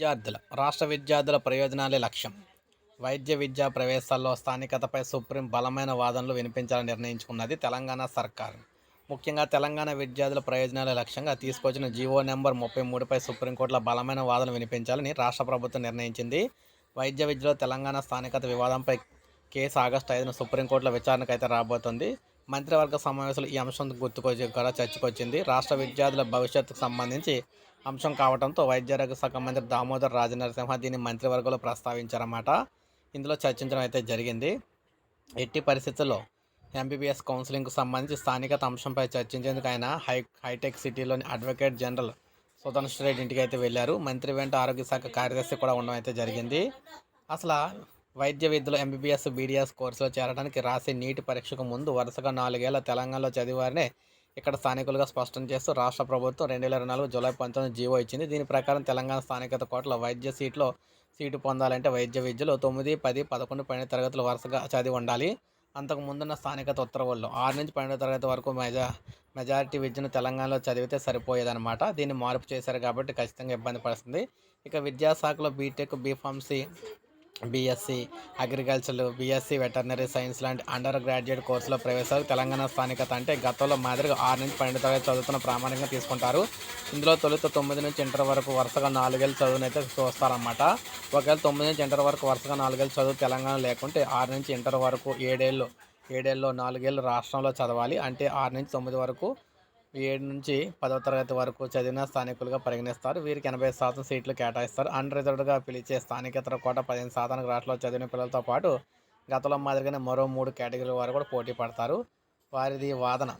విద్యార్థుల రాష్ట్ర విద్యార్థుల ప్రయోజనాలే లక్ష్యం. వైద్య విద్యా ప్రవేశాల్లో స్థానికతపై సుప్రీం బలమైన వాదనలు వినిపించాలని నిర్ణయించుకున్నది తెలంగాణ సర్కార్. ముఖ్యంగా తెలంగాణ విద్యార్థుల ప్రయోజనాల లక్ష్యంగా తీసుకొచ్చిన జీవో నెంబర్ ముప్పై మూడుపై సుప్రీంకోర్టులో బలమైన వాదనలు వినిపించాలని రాష్ట్ర ప్రభుత్వం నిర్ణయించింది. వైద్య విద్యలో తెలంగాణ స్థానికత వివాదంపై కేసు ఆగస్టు ఐదున సుప్రీంకోర్టులో విచారణకు అయితే రాబోతుంది. మంత్రివర్గ సమావేశంలో ఈ అంశం గుర్తుకొచ్చి కూడా చర్చకొచ్చింది రాష్ట్ర విద్యార్థుల భవిష్యత్తుకు సంబంధించి అంశం కావడంతో వైద్యారోగ్య శాఖ మంత్రి దామోదర్ రాజనరసింహ దీన్ని మంత్రివర్గంలో ప్రస్తావించారన్నమాట. ఇందులో చర్చించడం అయితే జరిగింది. ఎట్టి పరిస్థితుల్లో ఎంబీబీఎస్ కౌన్సిలింగ్కు సంబంధించి స్థానికత అంశంపై చర్చించేందుకు ఆయన హై హైటెక్ సిటీలోని అడ్వకేట్ జనరల్ సుధన్ రెడ్డి ఇంటికి అయితే వెళ్ళారు. మంత్రి వెంట ఆరోగ్య శాఖ కార్యదర్శి కూడా ఉండడం అయితే జరిగింది. అసలు వైద్య విద్యలో ఎంబీబీఎస్ బీడీఎస్ కోర్సులో చేరడానికి రాసే నీటి పరీక్షకు ముందు వరుసగా నాలుగేళ్ళ తెలంగాణలో చదివారనే ఇక్కడ స్థానికులుగా స్పష్టం చేస్తూ రాష్ట్ర ప్రభుత్వం రెండు వేల ఇరవై నాలుగు జూలై పంతొమ్మిది జీవో ఇచ్చింది. దీని ప్రకారం తెలంగాణ స్థానికత కోట్ల వైద్య సీట్లో సీటు పొందాలంటే వైద్య విద్యలో తొమ్మిది పది పదకొండు పన్నెండు తరగతులు వరుసగా చదివి ఉండాలి. అంతకు ముందున్న స్థానికత ఉత్తర్వుల్లో ఆరు నుంచి పన్నెండో తరగతి వరకు మెజా మెజారిటీ విద్యను తెలంగాణలో చదివితే సరిపోయేదన్నమాట. దీన్ని మార్పు చేశారు కాబట్టి ఖచ్చితంగా ఇబ్బంది పడుతుంది. ఇక విద్యాశాఖలో B Tech B Pharmacy BSc agriculture BSc veterinary science లాంటి అండర్ గ్రాడ్యుయేట్ కోర్సులో ప్రవేశాలు తెలంగాణ స్థానికత అంటే గతంలో మాదిరిగా ఆరు నుంచి పన్నెండు తరగతి చదువుతున్న ప్రామాణికంగా తీసుకుంటారు. ఇందులో తొలుత తొమ్మిది నుంచి ఇంటర్ వరకు వరుసగా నాలుగేళ్ళు చదువునైతే చూస్తారన్నమాట. ఒకవేళ తొమ్మిది నుంచి ఇంటర్ వరకు వరుసగా నాలుగేళ్ళు చదువు తెలంగాణ లేకుంటే ఆరు నుంచి ఇంటర్ వరకు ఏడేళ్ళు ఏడేళ్ళు నాలుగేళ్ళు రాష్ట్రంలో చదవాలి. అంటే ఆరు నుంచి తొమ్మిది వరకు ఏడు నుంచి పదవ తరగతి వరకు చదివిన స్థానికులుగా పరిగణిస్తారు. వీరికి ఎనభై శాతం సీట్లు కేటాయిస్తారు. అన్రిజర్వ్డ్గా పిలిచే స్థానికేతర కోట పదిహేను శాతానికి రాష్ట్రంలో చదివిన పిల్లలతో పాటు గతంలో మాదిరిగానే మరో మూడు కేటగిరీల వారు కూడా పోటీ పడతారు. వారిది వాదన.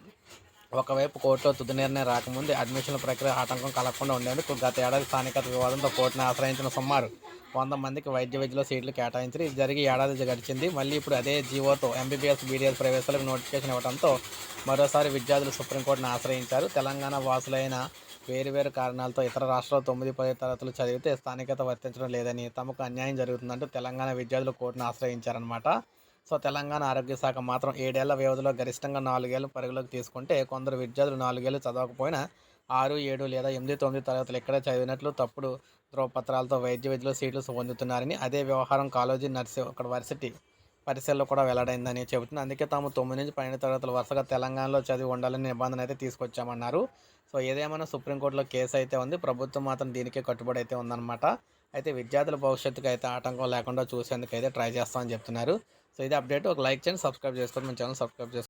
ఒకవైపు కోర్టులో తుది నిర్ణయం రాకముందే అడ్మిషన్ల ప్రక్రియ ఆటంకం కలగకుండా ఉండేందుకు గత ఏడాది స్థానికత వివాదంతో కోర్టును ఆశ్రయించిన సుమారు వంద మందికి వైద్య విద్యలో సీట్లు కేటాయించి జరిగి ఏడాది గడిచింది. మళ్ళీ ఇప్పుడు అదే జీవోతో ఎంబీబీఎస్ బీడీఎస్ ప్రవేశాలకు నోటిఫికేషన్ ఇవ్వడంతో మరోసారి విద్యార్థులు సుప్రీంకోర్టును ఆశ్రయించారు. తెలంగాణ వాసులైన వేరువేరు కారణాలతో ఇతర రాష్ట్రాల్లో తొమ్మిది పది తరగతులు చదివితే స్థానికత వర్తించడం లేదని తమకు అన్యాయం జరుగుతుందంటూ తెలంగాణ విద్యార్థులు కోర్టును ఆశ్రయించారనమాట సో తెలంగాణ ఆరోగ్య శాఖ మాత్రం ఏడేళ్ళ వ్యవధిలో గరిష్టంగా నాలుగేళ్ళు పరిగణలోకి తీసుకుంటే కొందరు విద్యార్థులు నాలుగేళ్ళు చదవకపోయినా ఆరు ఏడు లేదా ఎనిమిది తొమ్మిది తరగతులు ఇక్కడే చదివినట్లు తప్పుడు ధ్రువపత్రాలతో వైద్య విద్యలో సీట్లు పొందుతున్నారని అదే వ్యవహారం కాలేజీ నర్సి అక్కడ వర్సిటీ పరిశీలనలో కూడా వెల్లడైందని చెబుతుంది అందుకే తాము తొమ్మిది నుంచి పన్నెండు తరగతులు వరుసగా తెలంగాణలో చదివి ఉండాలని నిబంధన అయితే తీసుకొచ్చామన్నారు. సో ఏదేమైనా సుప్రీంకోర్టులో కేసు అయితే ఉంది. ప్రభుత్వం మాత్రం దీనికే కట్టుబడి అయితే ఉందన్నమాట. అయితే విద్యార్థుల భవిష్యత్తుకు అయితే ఆటంకం లేకుండా చూసేందుకు అయితే ట్రై చేస్తామని చెప్తున్నారు. సో ఇది అప్డేట్. ఒక లైక్ చేయండి సబ్స్క్రైబ్ చేసుకోండి. మన ఛానల్ సబ్స్క్రైబ్ చేసుకోండి.